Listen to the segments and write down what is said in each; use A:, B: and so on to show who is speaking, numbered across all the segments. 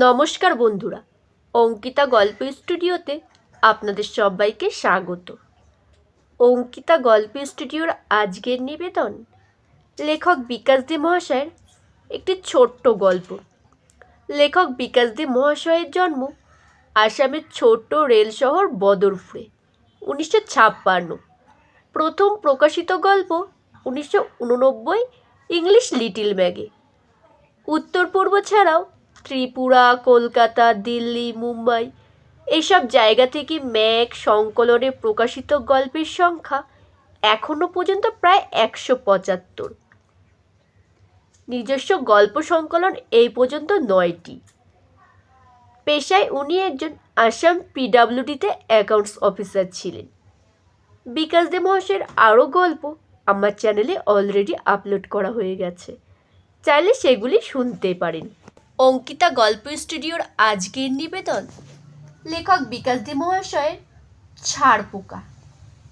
A: নমস্কার বন্ধুরা, অঙ্কিতা গল্প স্টুডিওতে আপনাদের সবাইকে স্বাগত। অঙ্কিতা গল্প স্টুডিওর আজকের নিবেদন, লেখক বিকাশ দে মহাশয়ের একটি ছোট্ট গল্প। লেখক বিকাশ দে মহাশয়ের জন্ম আসামের ছোট্ট রেল শহর বদরপুরে, উনিশশো ছাপ্পান্ন। প্রথম প্রকাশিত গল্প উনিশশো উননব্বই ইংলিশ লিটিল ম্যাগে। উত্তর পূর্ব ছাড়াও ত্রিপুরা, কলকাতা, দিল্লি, মুম্বাই। এইসব জায়গা থেকে ম্যাক সংকলনে প্রকাশিত গল্পের সংখ্যা এখনও পর্যন্ত প্রায় একশো পঁচাত্তর। নিজস্ব গল্প সংকলন এই পর্যন্ত নয়টি। পেশায় উনি একজন আসাম পিডাব্লিউডিতে অ্যাকাউন্টস অফিসার ছিলেন। বিকাশ দে মহাশয়ের আরও গল্প আমার চ্যানেলে অলরেডি আপলোড করা হয়ে গেছে। চাইলে সেগুলি শুনতে পারেন। অঙ্কিতা গল্প স্টুডিওর আজকের নিবেদন। লেখক বিকাশ দে মহাশয়ের ছাড় পোকা।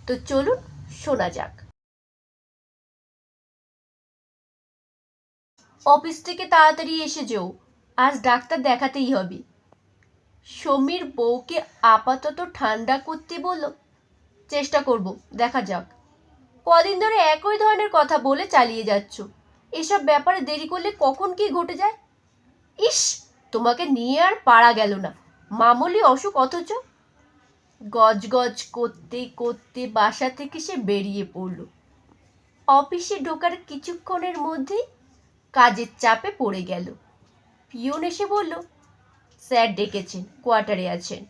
A: তো চলুন শোনা যাক। অফিস থেকে তাড়াতাড়ি এসে যেও, আজ ডাক্তার দেখাতেই হবে। সমীর বউকে আপাতত ঠান্ডা করতে বলল, চেষ্টা করব, দেখা যাক। কদিন ধরে একই ধরনের কথা বলে চালিয়ে যাচ্ছ। এসব ব্যাপারে দেরি করলে কখন কি ঘটে যায়? ইস, তোমাকে নিয়ে আর পারা গেল না। মামুলি অসুখ অথচ? গজ গজ করতে করতে বাসা থেকে সে বেরিয়ে পড়ল। অফিসে ঢোকার কিছুক্ষণের মধ্যেই কাজের চাপে পড়ে গেল। পিয়ন এসে বলল, স্যার ডেকেছেন, কোয়ার্টারে আছেন।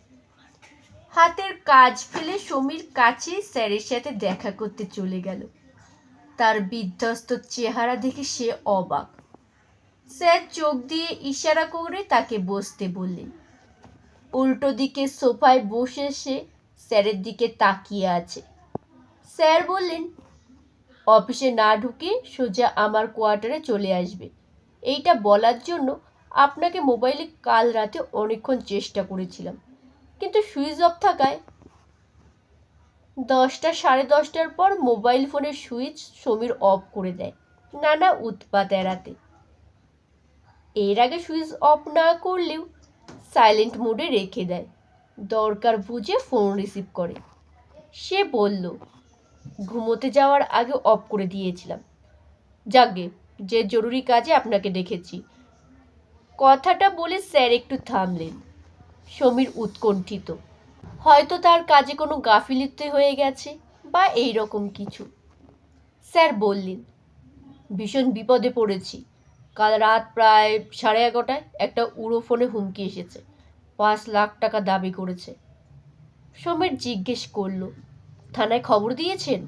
A: হাতের কাজ ফেলে সমীর কাছে স্যারের সাথে দেখা করতে চলে গেল। তার বিধ্বস্ত চেহারা দেখে সে অবাক। স্যার চোখ দিয়ে ইশারা করে তাকে বসতে বললেন। উল্টো দিকে সোফায় বসে সে স্যারের দিকে তাকিয়ে আছে। স্যার বললেন, অফিসে না ঢুকে সোজা আমার কোয়ার্টারে চলে আসবে। এইটা বলার জন্য আপনাকে মোবাইলে কাল রাতে অনেকক্ষণ চেষ্টা করেছিলাম, কিন্তু সুইচ অফ থাকায় দশটা সাড়ে দশটার পর মোবাইল ফোনের সুইচ সমীর অফ করে দেয় নানা উৎপাত এড়াতে। এর আগে সুইচ অফ না করলেও সাইলেন্ট মোডে রেখে দেয়। দরকার বুঝে ফোন রিসিভ করে। সে বলল, ঘুমোতে যাওয়ার আগে অফ করে দিয়েছিলাম। যাগে, যে জরুরি কাজে আপনাকে ডেকেছি কথাটা বলে স্যার একটু থামলেন। সমীর উৎকণ্ঠিত। হয়তো তার কাজে কোনো গাফিলিতে হয়ে গেছে বা এই রকম কিছু। স্যার বললেন, ভীষণ বিপদে পড়েছি। কাল রাত প্রায় সাড়ে এগারোটায় একটা উড়ো ফোনে হুমকি এসেছে। পাঁচ লাখ টাকা দাবি করেছে। সমীর জিজ্ঞেস করল থানায় খবর দিয়েছেন?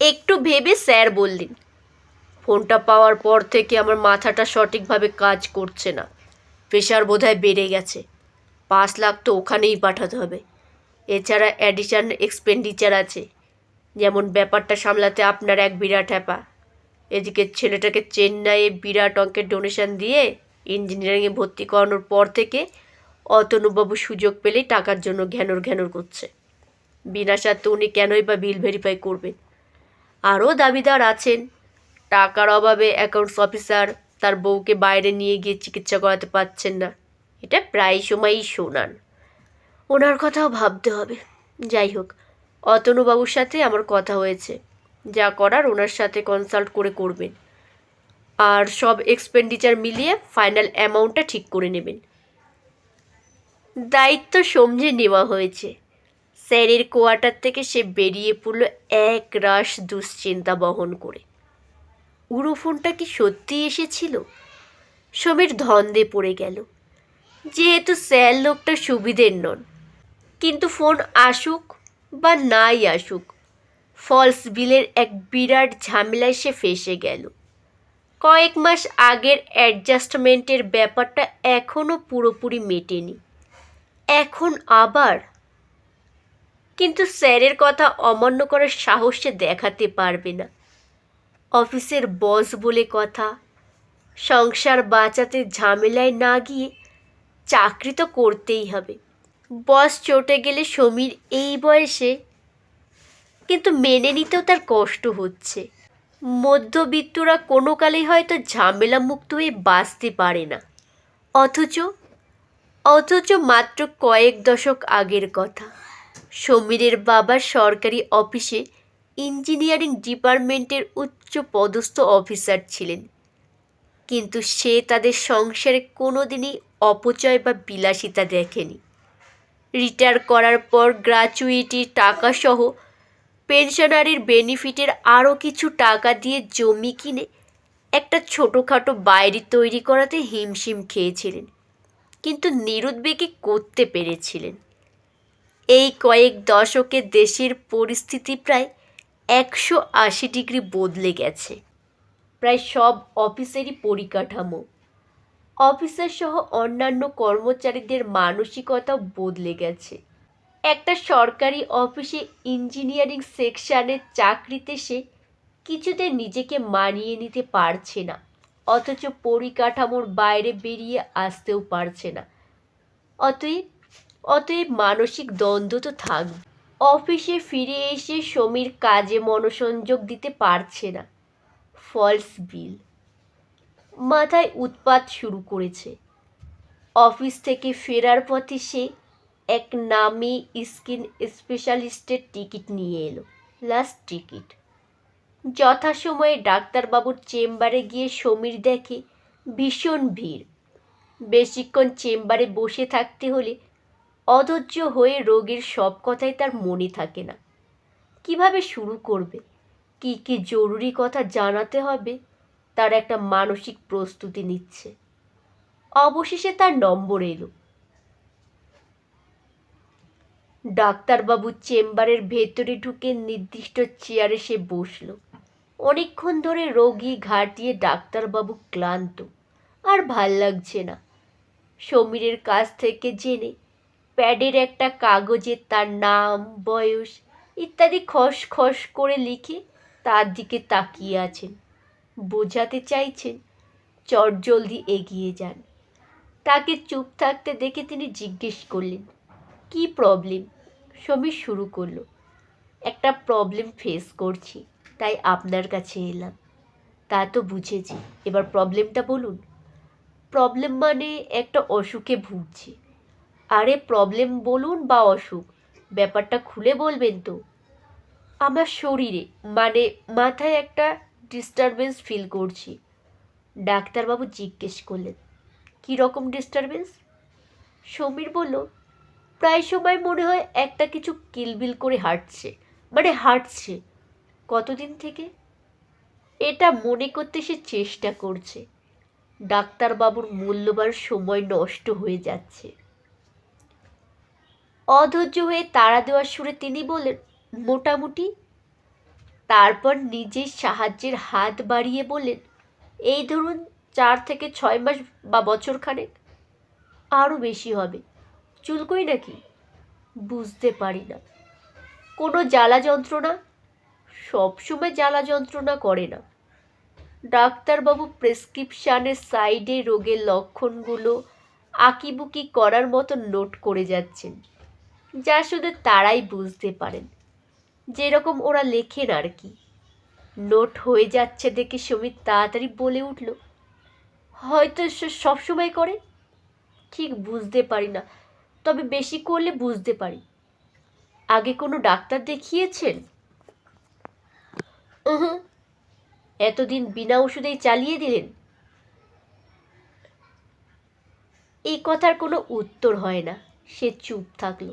A: একটু ভেবে স্যার বললেন। ফোনটা পাওয়ার পর থেকে আমার মাথাটা সঠিকভাবে কাজ করছে না। প্রেশার বোধহয় বেড়ে গেছে। পাঁচ লাখ তো ওখানেই পাঠাতে হবে। এছাড়া অ্যাডিশন এক্সপেন্ডিচার আছে। যেমন ব্যাপারটা সামলাতে আপনার এক বিরাট হ্যাপা। এদিকে ছেলেটাকে চেন্নাইয়ে বিরাট অঙ্কের ডোনেশন দিয়ে ইঞ্জিনিয়ারিংয়ে ভর্তি করানোর পর থেকে অতনুবাবু সুযোগ পেলেই টাকার জন্য ঘ্যানোর ঘ্যানোর করছে। বিনা স্বার্থে উনি কেনই বা বিল ভেরিফাই করবেন? আরও দাবিদার আছেন, টাকার অভাবে অ্যাকাউন্টস অফিসার তার বউকে বাইরে নিয়ে গিয়ে চিকিৎসা করাতে পারছেন না। এটা প্রায় সময়ই শোনান ওনার কথাও ভাবতে হবে। যাই হোক, অতনুবাবুর সাথে আমার কথা হয়েছে। যা করার ওনার সাথে কনসাল্ট করে করবেন। আর সব এক্সপেন্ডিচার মিলিয়ে ফাইনাল অ্যামাউন্টটা ঠিক করে নেবেন। দায়িত্ব সমঝে নেওয়া হয়েছে। স্যারের কোয়ার্টার থেকে সে বেরিয়ে পড়ল এক রাশ দুশ্চিন্তা বহন করে। উড়ো ফোনটা কি সত্যি এসেছিল? সমীর ধন্দে পড়ে গেল। যেহেতু স্যার লোকটা সুবিধের নন, কিন্তু ফোন আসুক বা নাই আসুক ফলস বিলের এক বিরাট ঝামেলায় সে ফেসে গেল। কয়েক মাস আগের অ্যাডজাস্টমেন্টের ব্যাপারটা এখনও পুরোপুরি মেটেনি। এখন আবার। কিন্তু স্যারের কথা অমান্য করার সাহস সে দেখাতে পারবে না। অফিসের বস বলে কথা, সংসার বাঁচাতে ঝামেলায় না গিয়ে চাকরি তো করতেই হবে। বস চটে গেলে সমীর এই বয়সে কিন্তু মেনে নিতেও তার কষ্ট হচ্ছে। মধ্যবিত্তরা কোনো কালেই হয়তো ঝামেলা মুক্ত হয়ে বাঁচতে পারে না। অথচ অথচ মাত্র কয়েক দশক আগের কথা। সমীরের বাবা সরকারি অফিসে ইঞ্জিনিয়ারিং ডিপার্টমেন্টের উচ্চ পদস্থ অফিসার ছিলেন। কিন্তু সে তাদের সংসারে কোনোদিনই অপচয় বা বিলাসিতা দেখেনি। রিটায়ার করার পর গ্র্যাচুইটি টাকাসহ পেনশনারির বেনিফিটের আরও কিছু টাকা দিয়ে জমি কিনে একটা ছোটোখাটো বাইরে তৈরি করাতে হিমশিম খেয়েছিলেন। কিন্তু নিরুদ্বেগে করতে পেরেছিলেন। এই কয়েক দশকে দেশের পরিস্থিতি প্রায় একশো আশি ডিগ্রি বদলে গেছে। প্রায় সব অফিসেরই পরিকাঠামো, অফিসার সহ অন্যান্য কর্মচারীদের মানসিকতাও বদলে গেছে। একটা সরকারি অফিসে ইঞ্জিনিয়ারিং সেকশানে চাকরিতে সে কিছুতে নিজেকে মানিয়ে নিতে পারছে না, অথচ পরিকাঠামোর বাইরে বেরিয়ে আসতেও পারছে না। অতএব অতএব মানসিক দ্বন্দ্ব তো থাকবে অফিসে ফিরে এসে সমীর কাজে মনোসংযোগ দিতে পারছে না। False bill. মাথায় উৎপাত শুরু করেছে। অফিস থেকে ফেরার পথে সে এক নামি স্কিন স্পেশালিস্টের টিকিট নিয়ে এলো। Last ticket. যথাসময়ে ডাক্তারবাবুর চেম্বারে গিয়ে সমীর দেখে ভীষণ ভিড়। বেশিক্ষণ চেম্বারে বসে থাকতে হলে অধৈর্য হয়ে রোগীর সব কথাই তার মনে থাকে না। কীভাবে শুরু করবে? কি কি জরুরি কথা জানাতে হবে? তার একটা মানসিক প্রস্তুতি নিচ্ছে। অবশেষে তার নম্বর এলো। ডাক্তারবাবু চেম্বারের ভেতরে ঢুকে নির্দিষ্ট চেয়ারে সে বসল। অনেকক্ষণ ধরে রোগী ঘাটিয়ে ডাক্তারবাবু ক্লান্ত। আর ভালো লাগছে না। সমীরের কাছ থেকে জেনে প্যাডের একটা কাগজে তার নাম, বয়স ইত্যাদি খস খস করে লিখে তার দিকে তাকিয়ে আছেন। বোঝাতে চাইছেন চটজলদি এগিয়ে যান। তাকে চুপ থাকতে দেখে তিনি জিজ্ঞেস করলেন, কি প্রবলেম সমীর শুরু করল। একটা প্রবলেম ফেস করছি, তাই আপনার কাছে এলাম। তা তো বুঝেছি, এবার প্রবলেমটা বলুন। প্রবলেম মানে একটা অসুখে ভুগছি। আরে প্রবলেম বলুন বা অসুখ, ব্যাপারটা খুলে বলবেন তো। আমার শরীরে মানে মাথায় একটা ডিস্টারবেন্স ফিল করছি। ডাক্তারবাবু জিজ্ঞেস করলেন কী রকম ডিস্টারবেন্স সমীর বলল প্রায় সময় মনে হয় একটা কিছু কিলবিল করে হাঁটছে। মানে হাঁটছে। কতদিন থেকে? এটা মনে করতে সে চেষ্টা করছে। ডাক্তারবাবুর মূল্যবান সময় নষ্ট হয়ে যাচ্ছে। অধৈর্য হয়ে তাড়া দেওয়ার সুরে তিনি বললেন, মোটামুটি? তারপর নিজের সাহায্যের হাত বাড়িয়ে বললেন, এই ধরুন, চার থেকে ছয় মাস বা বছর খানেক আরও বেশি হবে। চুলকই নাকি? বুঝতে পারি না। কোনো জ্বালা যন্ত্রণা? সবসময় জ্বালা যন্ত্রণা করে না। ডাক্তারবাবু প্রেসক্রিপশানের সাইডে রোগের লক্ষণগুলো আঁকিবুকি করার মতো নোট করে যাচ্ছেন। যা শুধু তারাই বুঝতে পারেন। যেরকম ওরা লেখেন আর কি। নোট হয়ে যাচ্ছে দেখে সুমিত তাড়াতাড়ি বলে উঠল, হয়তো সবসময় করে? ঠিক বুঝতে পারি না। তবে বেশি করলে বুঝতে পারি। আগে কোনো ডাক্তার দেখিয়েছেন? এতদিন বিনা ওষুধেই চালিয়ে দিলেন। এই কথার কোনো উত্তর হয় না, সে চুপ থাকল।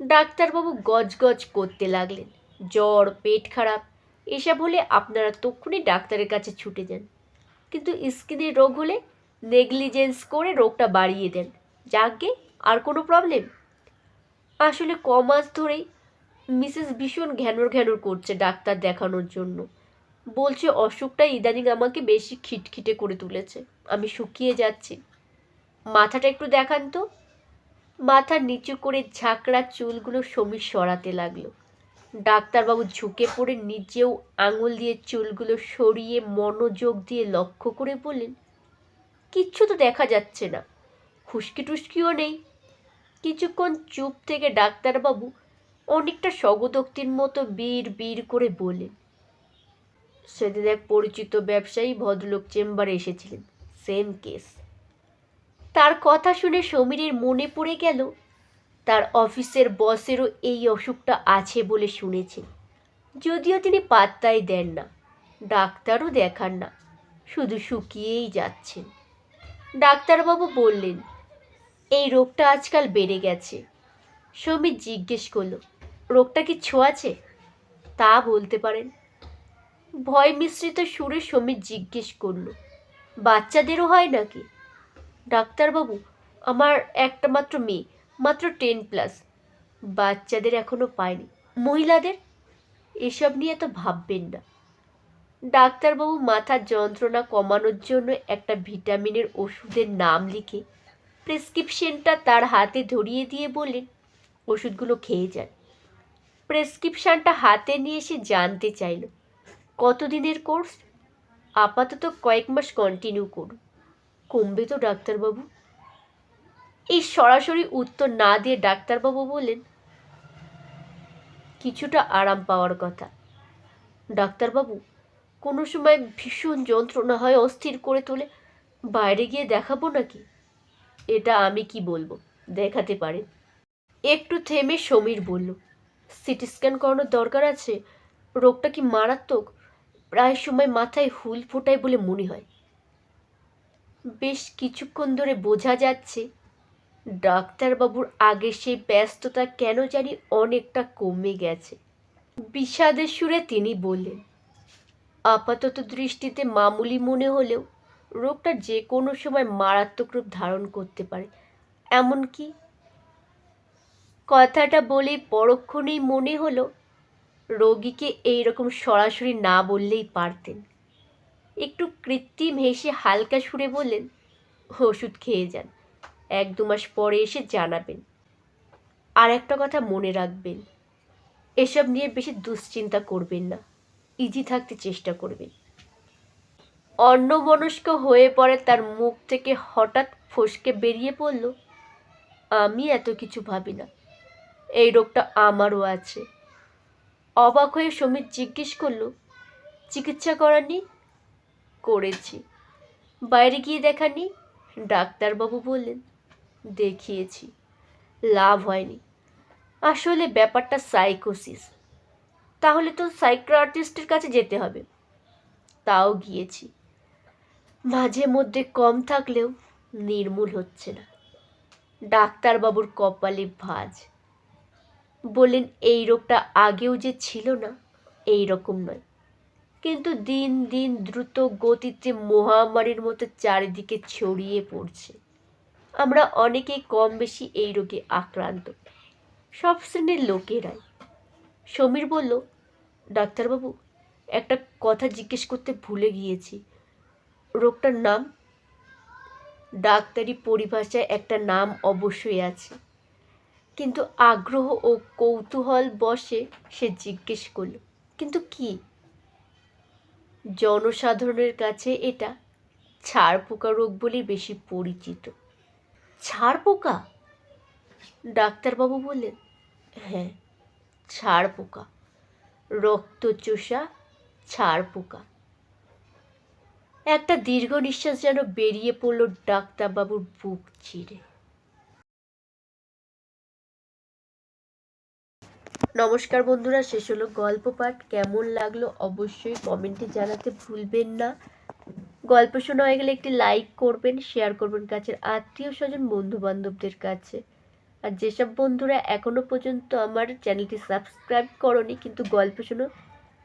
A: ডাক্তারবাবু গজগজ করতে লাগলেন। জ্বর, পেট খারাপ, এসব হলে আপনারা তক্ষুনি ডাক্তারের কাছে ছুটে যান। কিন্তু স্কিনের রোগ হলে নেগলিজেন্স করে রোগটা বাড়িয়ে দেন। যাকে আর কোনো প্রবলেম আসলে ক মাস ধরেই মিসেস ভীষণ ঘ্যানোর ঘ্যানোর করছে ডাক্তার দেখানোর জন্য। বলছে অসুখটা ইদানিং আমাকে বেশি খিটখিটে করে তুলেছে। আমি শুকিয়ে যাচ্ছি। মাথাটা একটু দেখান তো। মাথা নিচু করে ঝাঁকড়া চুলগুলো সমীর সরাতে লাগল। ডাক্তারবাবু ঝুঁকে পড়ে নিজেও আঙুল দিয়ে চুলগুলো সরিয়ে মনোযোগ দিয়ে লক্ষ্য করে বললেন, কিচ্ছু তো দেখা যাচ্ছে না। খুশকি টুস্কিও নেই। কিছুক্ষণ চুপ থেকে ডাক্তারবাবু অনেকটা স্বগতোক্তির মতো বীর বীর করে বললেন, সেদিন এক পরিচিত ব্যবসায়ী ভদ্রলোক চেম্বারে এসেছিলেন সেম কেস তার কথা শুনে সমীরের মনে পড়ে গেল, তার অফিসের বসেরও এই অসুখটা আছে বলে শুনেছেন। যদিও তিনি পাত্তাই দেন না, ডাক্তারও দেখান না, শুধু শুকিয়েই যাচ্ছেন। ডাক্তারবাবু বললেন এই রোগটা আজকাল বেড়ে গেছে। সমীর জিজ্ঞেস করল, রোগটা কি ছোঁয়াছে তা বলতে পারেন। ভয় মিশ্রিত সুরে সমীর জিজ্ঞেস করল, বাচ্চাদেরও হয় নাকি? ডাক্তারবাবু, আমার একটা মাত্র মেয়ে, মাত্র টেন প্লাস, বাচ্চাদের এখনও পায়নি। মহিলাদের? এসব নিয়ে তো ভাববেন না। ডাক্তারবাবু মাথার যন্ত্রণা কমানোর জন্য একটা ভিটামিনের ওষুধের নাম লিখে প্রেসক্রিপশনটা তার হাতে ধরিয়ে দিয়ে বললেন, ওষুধগুলো খেয়ে যান। প্রেসক্রিপশনটা হাতে নিয়ে এসে জানতে চাইল, কতদিনের কোর্স? আপাতত কয়েক মাস কন্টিনিউ করুন কমবে তো ডাক্তারবাবু। এই সরাসরি উত্তর না দিয়ে ডাক্তারবাবু বললেন, কিছুটা আরাম পাওয়ার কথা। ডাক্তারবাবু, কোনো সময় ভীষণ যন্ত্রণা হয় অস্থির করে তোলে, বাইরে গিয়ে দেখাবো নাকি? এটা আমি কি বলব? দেখাতে পারে। একটু থেমে সমীর বলল, সিটি স্ক্যান করানোর দরকার আছে? রোগটা কি মারাত্মক? প্রায় সময় মাথায় হুল ফোটায় বলে মনে হয়। বেশ কিছুক্ষণ ধরে বোঝা যাচ্ছে, ডাক্তারবাবুর আগে সেই ব্যস্ততা কেন জানি অনেকটা কমে গেছে। বিষাদের সুরে তিনি বললেন, আপাতত দৃষ্টিতে মামুলি মনে হলেও রোগটা যে কোনো সময় মারাত্মক রূপ ধারণ করতে পারে। এমনকি কথাটা বলেই পরক্ষণেই মনে হলো রোগীকে এই রকম সরাসরি না বললেই পারতেন। একটু কৃত্রিম হেসে হালকা সুরে বললেন, ওষুধ খেয়ে যান। এক দু মাস পরে এসে জানাবেন। আর একটা কথা মনে রাখবেন, এসব নিয়ে বেশি দুশ্চিন্তা করবেন না। ইজি থাকতে চেষ্টা করবেন। অন্যমনস্ক হয়ে পড়ে তার মুখ থেকে হঠাৎ ফসকে বেরিয়ে পড়ল, আমি এত কিছু ভাবি না। এই রোগটা আমারও আছে। অবাক হয়ে সমীর জিজ্ঞেস করল, চিকিৎসা করানি? করেছি। বাইরে গিয়ে দেখানি? ডাক্তারবাবু বললেন, দেখিয়েছি। লাভ হয়নি। আসলে ব্যাপারটা সাইকোসিস। তাহলে তো সাইক্রাটিস্টের কাছে যেতে হবে। তাও গিয়েছি। মাঝে মধ্যে কম থাকলেও নির্মূল হচ্ছে না। ডাক্তারবাবুর কপালে ভাঁজ। বললেন, এই রোগটা আগেও যে ছিল না, এই রকম নয়। কিন্তু দিন দিন দ্রুত গতিতে মহামারীর মতো চারিদিকে ছড়িয়ে পড়ছে। আমরা অনেকেই কম বেশি এই রোগে আক্রান্ত। সব শ্রেণির লোকেরাই। সমীর বলল, ডাক্তারবাবু, একটা কথা জিজ্ঞেস করতে ভুলে গিয়েছি। রোগটার নাম? ডাক্তারি পরিভাষায় একটা নাম অবশ্যই আছে। কিন্তু আগ্রহ ও কৌতূহল বসে সে জিজ্ঞেস করল, কিন্তু কি? জনসাধারণের কাছে এটা ছাড় পোকা রোগ বলেই বেশি পরিচিত। ছাড় পোকা ডাক্তারবাবু বললেন হ্যাঁ ছাড় পোকা রক্তচোষা ছাড় পোকা একটা দীর্ঘ নিঃশ্বাস যেন বেরিয়ে পড়ল ডাক্তারবাবুর বুক চিরে। নমস্কার বন্ধুরা, শেষ হলো গল্প পাঠ। কেমন লাগল অবশ্যই কমেন্টে জানাতে ভুলবেন না। গল্প শোনা হয়ে গেলে একটি লাইক করবেন, শেয়ার করবেন কাছের আত্মীয় স্বজন বন্ধু বান্ধবদের কাছে। আর যেসব বন্ধুরা এখনও পর্যন্ত আমার চ্যানেলটি সাবস্ক্রাইব করনি, কিন্তু গল্প শোনো